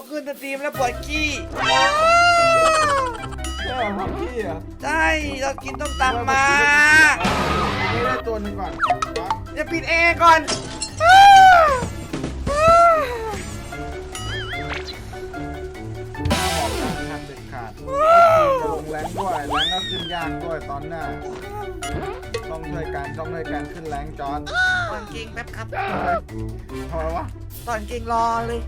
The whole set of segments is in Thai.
ก็ขึ้นสตรีมแล้วปวดขี้ใช่เหรอครับพี่อะใช่เรากินต้มตำมาไม่ได้ตัวหนึ่งก่อนครับจะปิดเองก่อนถ้าบอกการทำเด็ดขาดลงแรงด้วยแรงก็ขึ้นยากด้วยตอนหน้าต้องช่วยกันต้องช่วยกันขึ้นแรงจอนตอนเก่งแป๊บครับ ทำไมวะตอนเก่งรอเลย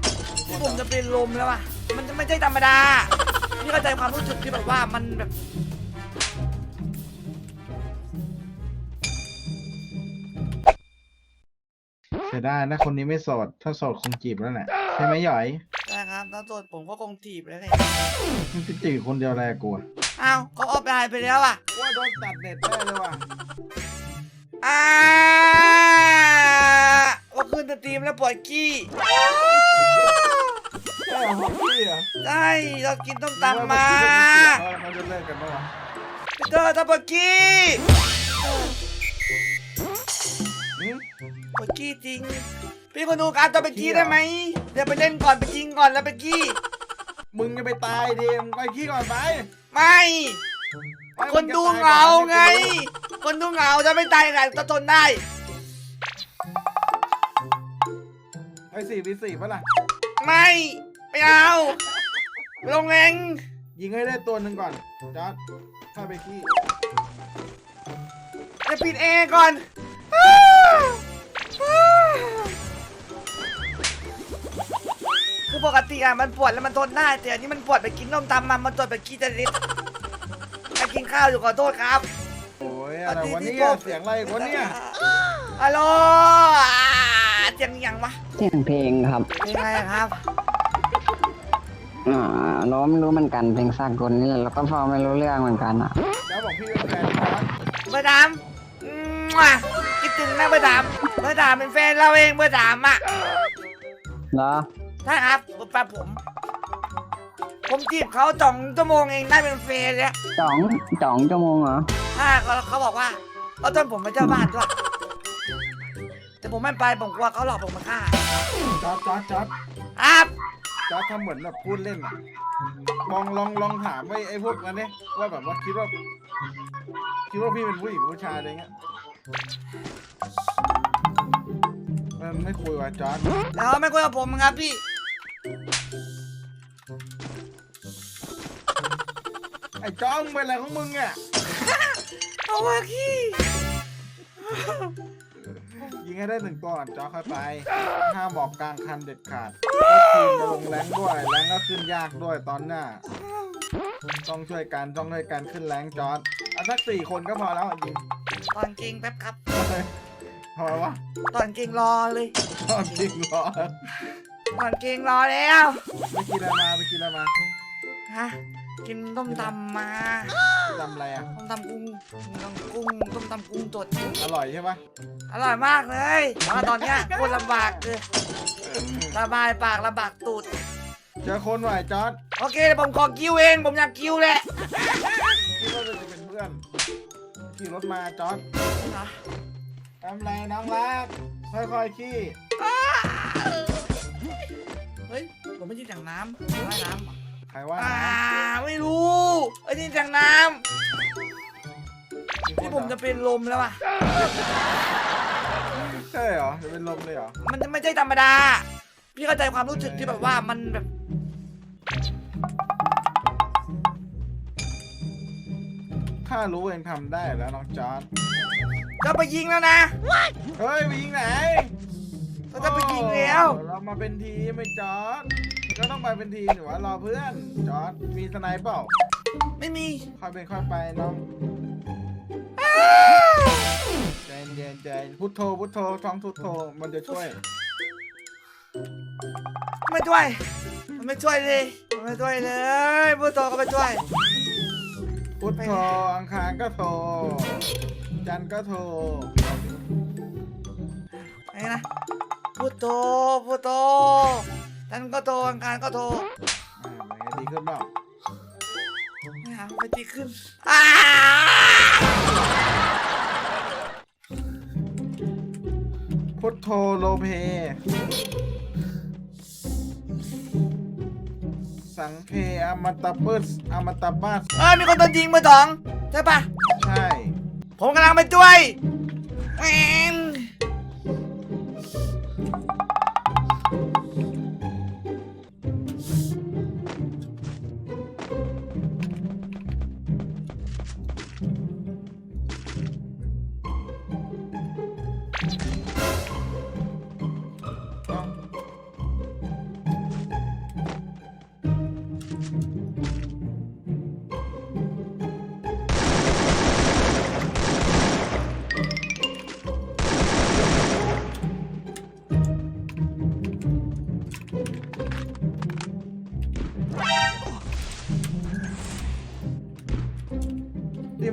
ที่ผมจะเป็นลมแล้วอะ มันจะไม่ใช่ธรรมดาพี่เข้าใจความรู้สึกที่แบบว่ามันแบบ เสียดายนะคนนี้ไม่โสด ถ้าโสดคงจีบแล้วแหละใช่ไหมหยอยนะครับแล้วตัวผมก็คงถีบแล้วเนี่ยมันจะจีบคนเดียวแหละกลัวอ้าวเขาออฟไลน์ไปแล้วอะ ว่าโดนตัดเน็ตได้เลยว่ะอ่าก็ขึ้นสตรีมแล้วปวดขี้ใช่ เหรอครับพี่อะใช่เรากินต้มตำมาเขาจะเลิกกันปะวะเจอตะปวดขี้หืมปวดขี้จริง พี่คนดูการตัวไปขี้ได้ไหมเดี๋ยวไปเล่นก่อนไปจริงก่อนแล้วไปขี้มึงจะไปตายดิมึงไปขี้ก่อนไป ไม่ไปคนดูเหงาไง คนดูเหงาจะไม่ตายไงจะทนได้ไปสี่ปีสี่ปะล่ะ ไม่ ไม่เอาลงแรงยิงให้ได้ตัวหนึ่งก่อนจอดถ้าไปขี้จะปิดเองก่อนคือปกติอะมันปวดแล้วมันทนได้แต่อันนี้มันปวดไปกินนมตำมันมันปวดไปขี้จะลิดไปกินข้าวอยู่ขอโทษครับโอ้ยอะไรวะเนี่ยเสียงอะไรวะเนี่ยฮัลโหลอ่าเสียงยังวะเสียงเพลงครับเป็นไงครับ อ่าเราไม่รู้เหมือนกันเพลงสากลนี่แหละเราก็ฟังไม่รู้เรื่องเหมือนกันอะแล้วบอกพี่เป็นแฟนจอดเบอร์ดามอืมว่ะคิดถึงนะเบอร์ดามเบอร์ดามเป็นแฟนเราเองเบอร์ดามอะเหรอใช่ครับแป๊บผม ผมจีบเขาสองชั่วโมงเองได้เป็นแฟนแล้วจ่องจ่องชั่วโมงเหรอถ้าเขาเขาบอกว่าเขาต้นผมเป็นเจ้าบ้านด้วยแต่ผมไม่ไปผมกลัวเขาหลอกผมมาฆ่าจอดจอดจอดครับ จอดทำเหมือนแบบพูดเล่นอะลองลองลองถามไอ้ไอ้พวกนั้นเนี่ยว่าแบบว่าคิดว่า คิดว่าพี่เป็นผู้หญิงหรือผู้ชายอะไรเงี้ยมันไม่คุยว่ะจอดแล้วไม่คุยกับผมครับพี่ ไอ้จ้องเป็นอะไรของมึงอะ เอาว่าขี้ ยิงให้ได้หนึ่งตัวก่อนจอค่อยไป ห้ามบอกกลางคันเด็ดขาดทีมจะลงแรงด้วยแรงก็ขึ้นยากด้วยตอนหน้า ต้องช่วยกันต้องช่วยกันขึ้นแรงจอดเอาสักสี่คนก็พอแล้วยิงตอนเก่งแป๊บครับ ทำไมวะตอนเก่งรอเลย ตอนจริงเหรอตอนเก่งรอแล้ว ไปกินอะไรมาไปกินอะไรมาฮะ กินต้มตำมาจำอะไรอะ ต้มตำกุ้งต้มตำกุ้งต้มตำกุ้งสดอร่อยใช่ปะอร่อยมากเลยแต่ว่าตอนเนี้ยโคตรลำบากเลยระบายปากระบากตูดเจอคนไหวจอดโอเคเดี๋ยวผมขอคิวเอง ผมอยากคิวแหละคิดว่าจะเป็นเพื่อนขี่รถมาจอดนะทำไรน้องรักค่อยๆขี้เฮ้ยผมไม่ยินเสียงน้ำว่ายน้ำเหรอ ใครว่าอ่านะไม่รู้ไอ้ยินเสียงน้ำมีคที่นผมจะเป็นลมแล้วอะใช่เหรอจะเป็นลมเลยเหรอมันจะไม่ใช่ธรรมดา พี่เข้าใจความรู้สึกที่แบบว่ามันแบบข้ารู้เองทำได้แล้วน้องจอร์ดจะไปยิงแล้วนะ เฮ้ยไปยิงไหนก็จะไปยิงแล้วโอ้เรามาเป็นทีมไม่จอร์ด ก็ต้องไปเป็นทีมหรือว่ารอเพื่อน จอร์ดมีสไนเปอร์ไม่มี ค่อยเป็นค่อยไปน้องใจเย็นใจเย็นพุทโธพุทโธท้องพุทโธมันจะช่วย ไม่ช่วย มันไม่ช่วยเลยมันไม่ช่วยเลยพูดโตก็ไม่ช่วย พุทโธอังคารก็โทรจันทร์ก็โทรไงนะพูดโตพูดโต ท่านก็โตอังคารก็โตอ่าเป็นไงดีขึ้นเปล่าไม่เอาไม่ดีขึ้นอ้าพุทโธโลเพสังเคอมตะปืสอมตะบัสเออมีคนโดนยิงเบอร์สองใช่ปะใช่ ผมกำลังไปช่วยแมน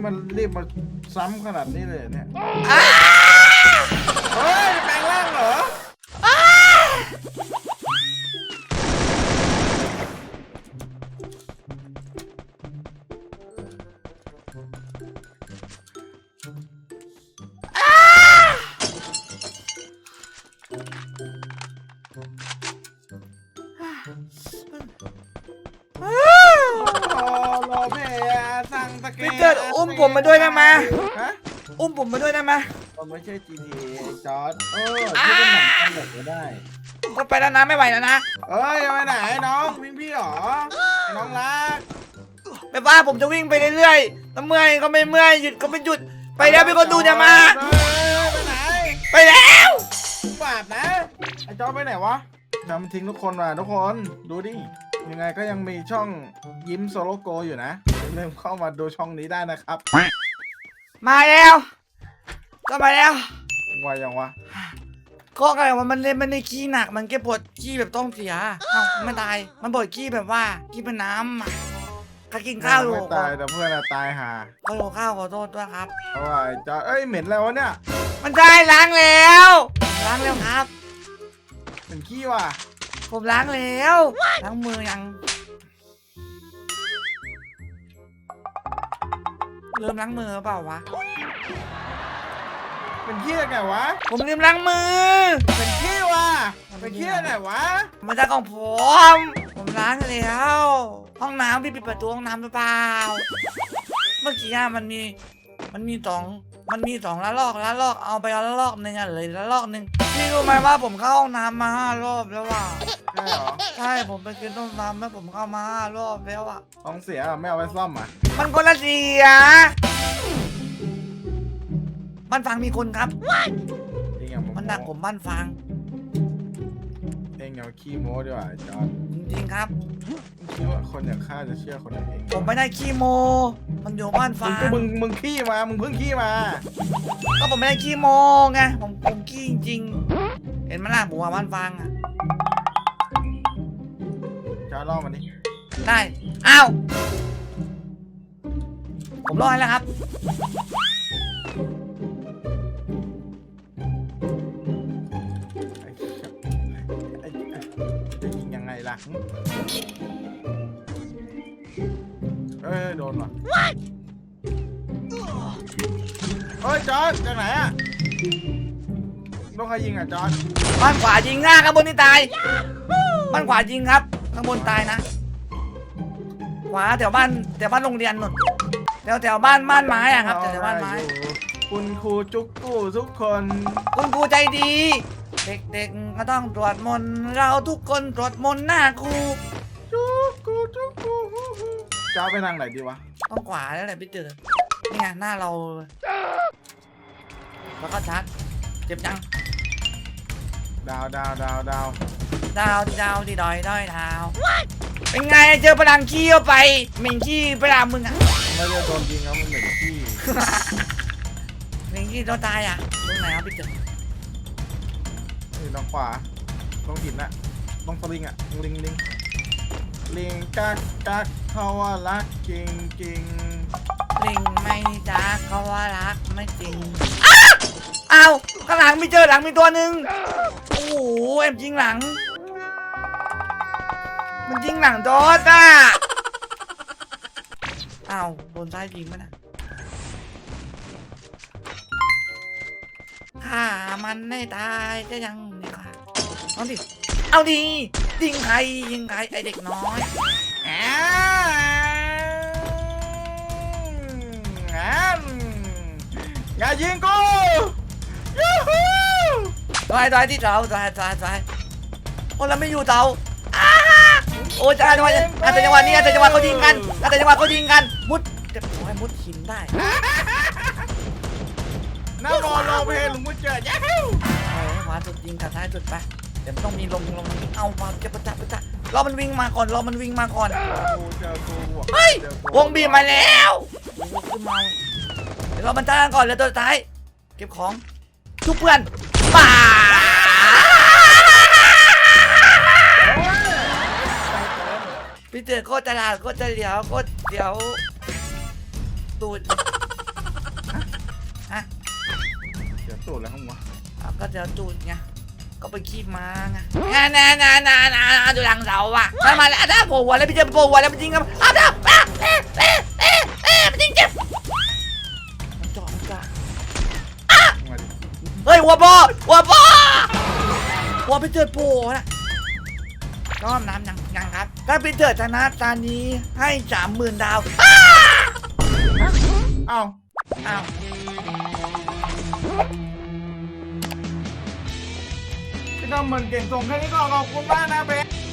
มันรีบมาซ้ำขนาดนี้เลยเนี่ย สั่งตะเกีพี่เจิดอุ้มผมมาด้วยได้ไหมฮะอุ้มผมมาด้วยได้ไหมมันไม่ใช่ GTA จอร์ดเออที่เป็นหนังตลกก็ได้ก็ไปแล้วนะไม่ไหวแล้วนะเอ้ยไปไหนน้องวิ่งพี่เหรอไอ้น้องรักแบบว่าผมจะวิ่งไปเรื่อยๆแล้วเมื่อยก็ไม่เมื่อยหยุดก็ไม่หยุด ไปแล้วพี่คนดูจะมา เอ้ยไปไหนไปแล้ว บาปนะไอ้จอร์ดไปไหนวะจำทิ้งทุกคนว่ะทุกคนดูดิยังไงก็ยังมีช่องยิ้มโซโลโกอยู่นะอย่า ลืมเข้ามาดูช่องนี้ได้นะครับ มาแล้วก็มาแล้วว่ายังวะก็อะไรว่ามันเล่นมันในขี้หนัก มันแค่ปวดขี้แบบต้องเสียเอ้าไม่ตาย มันปวดขี้แบบว่าขี้เป็นน้ำอะถ้ากินข้าวอยู่ไม่ตายแต่เพื่อนอะตายห่าขอโทษข้าวขอโทษด้วยครับ เพราะว่าไอ้จอร์ดเอ้ยเหม็นแล้ววะเนี่ย มันได้ล้างแล้วล้างแล้วครับเหม็นขี้ว่ะผมล้างแล้วล้างมือยัง เริ่มล้างมือเปล่าวะ เป็นขี้ได้ไงวะ ผมลืมล้างมือ เป็นขี้ว่ะเป็นขี้ได้ไงวะ มันจะของผม ผมล้างแล้ว ห้องน้ำพี่ปิดประตูห้องน้ำหรือเปล่า เมื่อกี้อะมันมี มันมีสอง มันมีสองละลอกละลอกเอาไปละลอกหนึ่งอะเหลยละลอกหนึ่งพี่รู้ไหมว่าผมเข้าห้องน้ำมาห้ารอบแล้วว่ะใช่เหรอใช่ผมไปกินต้มตำแล้วผมเข้ามาห้ารอบแล้วอะท้องเสียอะไม่เอาไว้ซ่อมอะมันคนละเสียบ้านฟังมีคนครับเองอย่ามันหนักผมบ้านฟัง เองอย่าขี้โม้ดีกว่าจอร์ดจริงครับ คิดว่าคนอย่างข้าจะเชื่อคนอย่างเองผมไม่ได้ขี้โม มันอยู่บ้านมึฟังงก็มึงมึงขี้มามึงเพิ่งขี้มาก็ผมไม่ได้ขี้โมไงผมผมขี้จริงๆเห็นไหมล่ะผมว่าบ้านฟังอะจอร์ดล่อมันดิได้อ้าวผมรอให้แล้วครับะเอ้ยโดนว่ะเฮ้ยจอร์ดจากไหนอะโดนใครยิงอะจอร์ดบ้านขวายิงหน้าข้างบนนี่ตายบ้านขวายิงครับ ข้างบนตายนะ ขวาแถวบ้านแถวบ้านโรงเรียนนุ่นแถวแถวบ้านบ้านไม้อะครับแถวแถวบ้านไม้อยู่คุณครูจุกกู้ทุกคน คุณครูใจดี เด็กๆก็ต้องตรวจมนต์เราทุกคนตรวจมนต์หน้าครูจุกกู้จุกกู้ฮู้ฮู้จะเอาไปทางไหนดีวะต้องขวาแล้วแหละพี่เจอนี่ไงหน้าเรา แล้วก็ชัดเจ็บยัง ดาวดาวดาวดาวดาวดีดาวดีดอยดอยดาว เป็นไงเจอพลังขี้เข้าไปเหม็นขี้พลังมึงอะไม่ได้โดนยิงแล้วมันเหมือนขี้เหม็นขี้ตัวตายอะตรงไหนครับพี่เจอ นี่ตรงขวาตรงหินน่ะตรงสลิงอะตรงลิงลิงลิงกักกักเขาว่ารักจริงจริงลิงไม่จ้าเขาว่ารักไม่จริงอ้าวข้างหลังไม่เจอหลังมีตัวหนึ่งโอ้โหแอบยิงหลัง มันยิงหลังจอดอะอ้าวโดนซ้ายยิงมั้ยนะฆ่ามันให้ตายจะยัง เอาดิ เอาดิยิงใครยิงใครไอเด็กน้อยไออ่าอ่าอย่ายิงกูยูฮูตายตายที่เตาตายตายตายโอ้แล้วไม่อยู่เตาอ้าโอ้ยจังหวะอาจจะจังหวะนี้อาจจะจังหวะเขายิงกันอาจจะจังหวะเขายิงกัน มุดจะโอ้ยมุดหินได้น้ำมอลงเพลงหลวงพ่อเจิดยูฮูเออขวาสุดยิงทางซ้ายสุดไปเดี๋ยวมันต้องมีลงลงเอามาจะประจับประจับรอมันวิ่งมาก่อนรอมันวิ่งมาก่อนกูเจอกูว่ะเฮ้ยเจอกูวงบีบมาแล้วโอ้โหขึ้นมาเดี๋ยวรอมันตั้งก่อนแล้วตัวสุดท้ายเก็บของทุกเพื่อนป่าพี่เตือนโคตรตลาดโคตรเดี๋ยวโคตรเดี๋ยวตูดฮะเดี๋ยวตูดแล้วข้างวะเอาก็เดี๋ยวตูดไง ก็ไปขี้ม้าไงนานานานานาดูหลังเสาว่ะมามาแล้วถ้าโผล่หัวแล้วพี่เจอโผล่หัวแล้วมันยิงกันอ้าวเด้อเอ๊ะเอ๊ะเอ๊ะเอ๊ะเอ๊ะมันยิงเจ็บมันจ่อมันจ่อเฮ้ยหัวบอหัวบอหัวพี่เตือโผล่นะรอบน้ำยังยังครับ ถ้าพี่เตือนชนะตอนนี้ให้สามหมื่นดาวอ้าวอ้าว ก็เหมือนเก่งส่งแค่นี้ก็ขอบคุณมากนะเบส